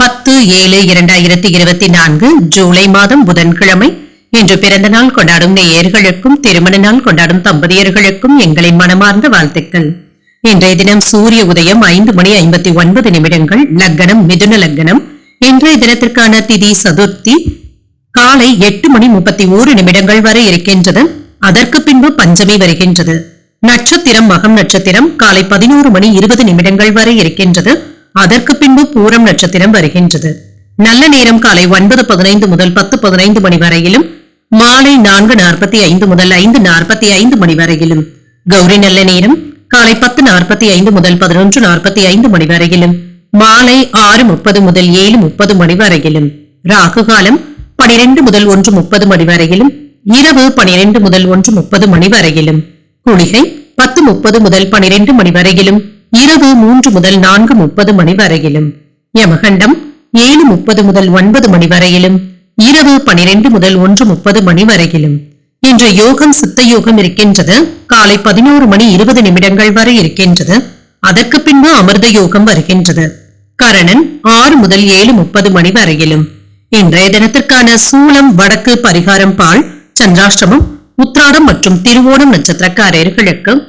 பத்து ஏழு இரண்டாயிரத்தி இருபத்தி நான்கு ஜூலை மாதம் புதன்கிழமை. இன்று பிறந்த நாள் கொண்டாடும் நேயர்களுக்கும் திருமண நாள் கொண்டாடும் தம்பதியர்களுக்கும் எங்களின் மனமார்ந்த வாழ்த்துக்கள். இன்றைய தினம் சூரிய உதயம் ஐந்து மணி ஐம்பத்தி ஒன்பது நிமிடங்கள். லக்னம் மிதுன லக்னம் இன்றைய தினத்திற்கான திதி சதுர்த்தி. காலை எட்டு மணி முப்பத்தி ஓரு நிமிடங்கள் வரை இருக்கின்றது. அதற்கு பின்பு பஞ்சமி வருகின்றது. நட்சத்திரம் மகம் நட்சத்திரம். காலை பதினோரு மணி இருபது நிமிடங்கள் வரை இருக்கின்றது. அதற்கு பின்பு பூரம் நட்சத்திரம் வருகின்றது. நல்ல நேரம் காலை ஒன்பது பதினைந்து முதல் பத்து பதினைந்து மணி வரையிலும் மாலை நான்கு நாற்பத்தி ஐந்து முதல் ஐந்து நாற்பத்தி ஐந்து மணி வரையிலும். கௌரி நல்ல நேரம் காலை பத்து நாற்பத்தி ஐந்து முதல் பதினொன்று நாற்பத்தி ஐந்து மணி வரையிலும் மாலை ஆறு முப்பது முதல் ஏழு முப்பது மணி வரையிலும். ராகு காலம் பனிரெண்டு முதல் ஒன்று முப்பது மணி வரையிலும் இரவு பனிரெண்டு முதல் ஒன்று முப்பது மணி வரையிலும். குளிகை பத்து முப்பது முதல் பனிரெண்டு மணி வரையிலும் இரவு மூன்று முதல் நான்கு முப்பது மணி வரையிலும். யமகண்டம் ஏழு முப்பது முதல் ஒன்பது மணி வரையிலும். இரவு பனிரெண்டு முதல் ஒன்று முப்பது மணி வரையிலும். இன்று யோகம் சித்த யோகம் இருக்கின்றது. காலை பதினோரு மணி இருபது நிமிடங்கள் வரை இருக்கின்றது. அதற்கு பின்பு அமிர்த யோகம் வருகின்றது. கரணன் ஆறு முதல் ஏழு முப்பது மணி வரையிலும். இன்றைய தினத்திற்கான சூலம் வடக்கு பரிகாரம் பால் சந்திராஷ்டமம் உத்ராடம் மற்றும் திருவோணம் நட்சத்திரக்காரர்களுக்கு